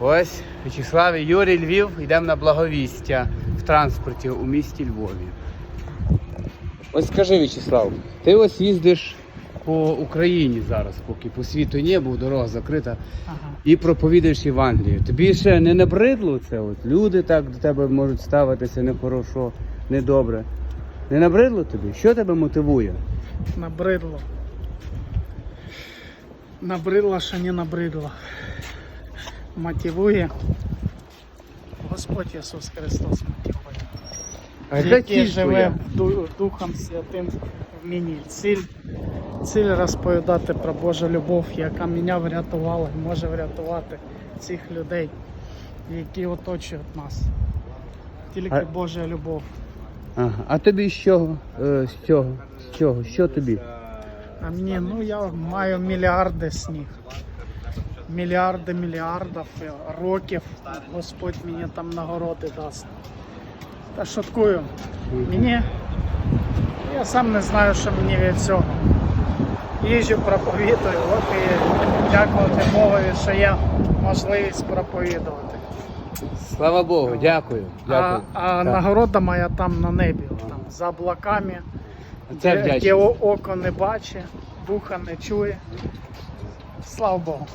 Ось В'ячеслав і Юрій Львів. Йдемо на благовістя в транспорті у місті Львові. Ось скажи, В'ячеслав, ти ось їздиш по Україні зараз, поки по світу не був, дорога закрита, Ага. і проповідуєш Євангелію. Тобі ще не набридло це? От люди так до тебе можуть ставитися нехорошо, недобре. Не набридло тобі? Що тебе мотивує? Набридло. Набридло, що не набридло. Мотивує. Господь Ісус Христос мотивує. А Який живе Духом Святим в мені. Ціль, ціль розповідати про Божу любов, яка мене врятувала і може врятувати цих людей, які оточують нас. Тільки А- Божа любов. Ага. А тобі з чого? Е, з чого? З чого? Що тобі? А мені, ну я маю мільярди сніг. Мільярди мільярдів років. Господь мені там нагороди дасть. Та шуткую. Мені. Я сам не знаю, що мені від цього. Їжджу, проповідую, от і дякувати Богові, що є можливість проповідувати. Слава Богу, дякую. А, дякую. а Так. нагорода моя там на небі, там, за облаками, Це де, де око не бачить, вуха не чує. Слава Богу.